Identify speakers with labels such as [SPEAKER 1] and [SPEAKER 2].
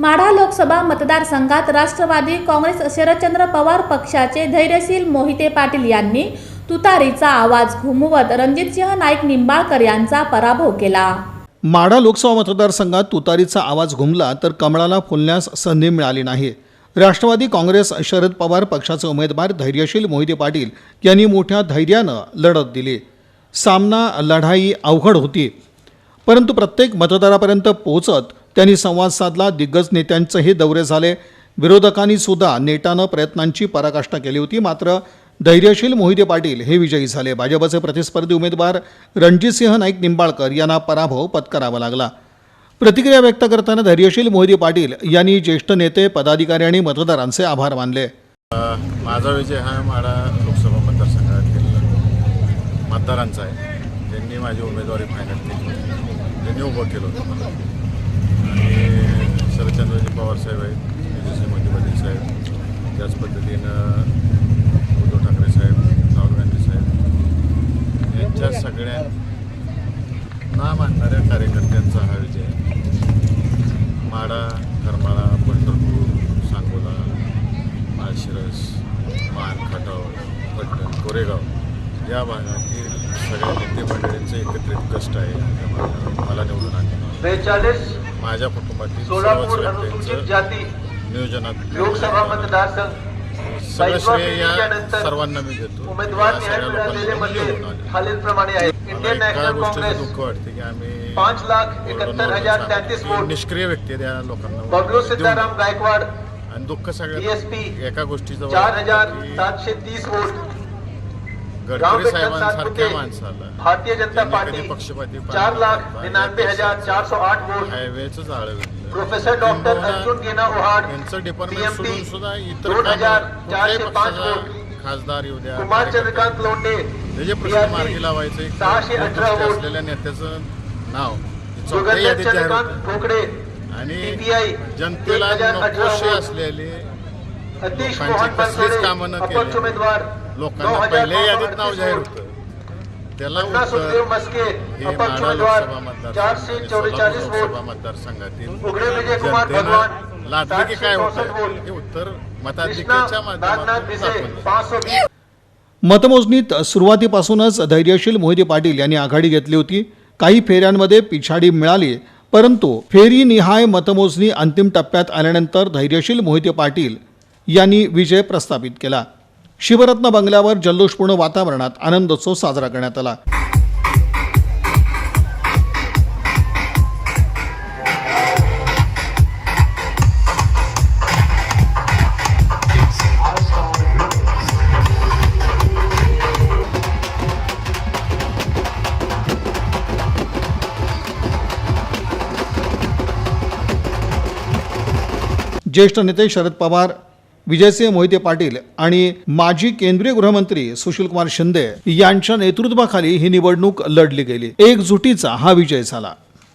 [SPEAKER 1] माढा लोकसभा मतदारसंघात राष्ट्रवादी काँग्रेस शरदचंद्र पवार पक्षाचे धैर्यशील मोहिते पाटील यांनी तुतारीचा आवाज घुमवत रणजितसिंह नाईक निंबाळकर यांचा पराभव केला.
[SPEAKER 2] माढा लोकसभा मतदारसंघात तुतारीचा आवाज घुमला तर कमळाला फुलण्यास संधी मिळाली नाही. राष्ट्रवादी काँग्रेस शरद पवार पक्षाचे उमेदवार धैर्यशील मोहिते पाटील यांनी मोठ्या धैर्यानं लढत दिली. सामना लढाई अवघड होती. परंतु प्रत्येक मतदारापर्यंत पोहोचत त्यांनी संवाद साधला दिग्गज नेत्यांचेही दौरे झाले. विरोधकांनी सुद्धा नेटानं प्रयत्नांची पराकाष्ठा केली होती. मात्र धैर्यशील मोहिते पाटील हे विजयी झाले. भाजपचे प्रतिस्पर्धी उमेदवार रणजितसिंह नाईक निंबाळकर यांना पराभव पत्करावा लागला. प्रतिक्रिया व्यक्त करताना धैर्यशील मोहिते पाटील यांनी ज्येष्ठ नेते पदाधिकारी आणि मतदारांचे आभार मानले.
[SPEAKER 3] माझा विजय हा माडा लोकसभा मतदारांचा आहे. त्यांनी माझी उमेदवारी फायनल केली त्यांनी उभं केलं होतं मला. शरदचंद्रजी आहेत तेजस्वी मोदी पाटील साहेब त्याच पद्धतीनं उद्धव ठाकरे साहेब राहुल गांधी साहेब यांच्या सगळ्या ना मानणाऱ्या कार्यकर्त्यांचा हा विजय माडा करमाळा पंढरपूर सांगोला माळशिरस मान खटाव पट्टण कोरेगाव या भागातील सगळ्या नेते मंडळींचे एकत्रित कष्ट आहे. मला निवडून आणले
[SPEAKER 4] बेचाळीस
[SPEAKER 3] माझ्या कुटुंबातील सर्वच
[SPEAKER 4] सोलापूर अनुसूचित
[SPEAKER 3] व्यक्तींचं
[SPEAKER 4] जाती
[SPEAKER 3] नियोजनात
[SPEAKER 4] लोकसभा मतदारसंघ.
[SPEAKER 3] सगळं श्रेय या
[SPEAKER 4] नंतर
[SPEAKER 3] सर्वांना मी देतो.
[SPEAKER 4] उमेदवार
[SPEAKER 3] या सगळ्या लोकांना आले मला एका गोष्टीचं दुःख वाटते की आम्ही
[SPEAKER 4] पाच लाख एकाहत्तर हजार तेहतीस
[SPEAKER 3] निष्क्रिय व्यक्ती लोकांना
[SPEAKER 4] बबलू गायकवाड
[SPEAKER 3] आणि दुःख सगळ्यात
[SPEAKER 4] DSP
[SPEAKER 3] एका गोष्टीचं
[SPEAKER 4] चार हजार सातशे तीस वोट.
[SPEAKER 3] गडकरी साहेबांसारख्या माणसाला.
[SPEAKER 4] भारतीय जनता पार्टी
[SPEAKER 3] पक्षपाती
[SPEAKER 4] चार लाख
[SPEAKER 3] पाहिलं
[SPEAKER 4] निन्यानवे हजार चार सौ आठ वोट.
[SPEAKER 3] हायवेच
[SPEAKER 4] प्रोफेसर डॉक्टर अर्जुन गेना ओहाड
[SPEAKER 3] यांचं डिपार्टमेंट सोडून सुद्धा इतर
[SPEAKER 4] हजार चारशे पाच वोट.
[SPEAKER 3] खासदार येऊ द्या
[SPEAKER 4] कुमार चंद्रकांत लोंढे
[SPEAKER 3] त्याचे प्रश्न
[SPEAKER 4] BRP,
[SPEAKER 3] मार्गी लावायचं
[SPEAKER 4] सहाशे अठरा वोट.
[SPEAKER 3] असलेल्या नेत्याचं नाव.
[SPEAKER 4] चंद्रकांत. ठोकळे
[SPEAKER 3] आणि जनतेला नकोशी. असलेले
[SPEAKER 4] अतिश
[SPEAKER 3] लोकांची
[SPEAKER 4] मोहन
[SPEAKER 3] कसलीच
[SPEAKER 4] बनसोडे
[SPEAKER 3] कामं न
[SPEAKER 4] अपक्ष. उमेदवार नऊ
[SPEAKER 3] लोकांना
[SPEAKER 4] हजार
[SPEAKER 3] पहिल्या यादीत नाव जाहीर. होतं. त्याला
[SPEAKER 4] सुखदेव मस्के
[SPEAKER 3] हे
[SPEAKER 4] अपक्ष उमेदवार चारशे चौवेचाळीस वोट.
[SPEAKER 3] लोकसभा मतदारसंघातील
[SPEAKER 4] उघडे विजय कुमार
[SPEAKER 3] जनतेनं
[SPEAKER 4] भगवान
[SPEAKER 3] लादले की काय होतं? हे उत्तर मताधिक्याच्या माध्यमातून
[SPEAKER 2] मतमोजणीत सुरुवातीपासूनच धैर्यशील मोहिते पाटील यांनी आघाडी घेतली होती. काही फेऱ्यांमध्ये पिछाडी मिळाली परंतु फेरी निहाय मतमोजणी अंतिम टप्प्यात आल्यानंतर धैर्यशील मोहिते पाटील यांनी विजय प्रस्थापित केला. शिवरत्न बंगल्यावर जल्लोषपूर्ण वातावरणात आनंदोत्सव साजरा करण्यात आला. ज्येष्ठ नेते शरद पवार विजयसिंह मोहिते पाटील आणि माजी केंद्रीय गृहमंत्री सुशीलकुमार शिंदे यांच्या नेतृत्वाखाली ही निवडणूक लढली गेली. एकजुटीचा हा विजय झाला.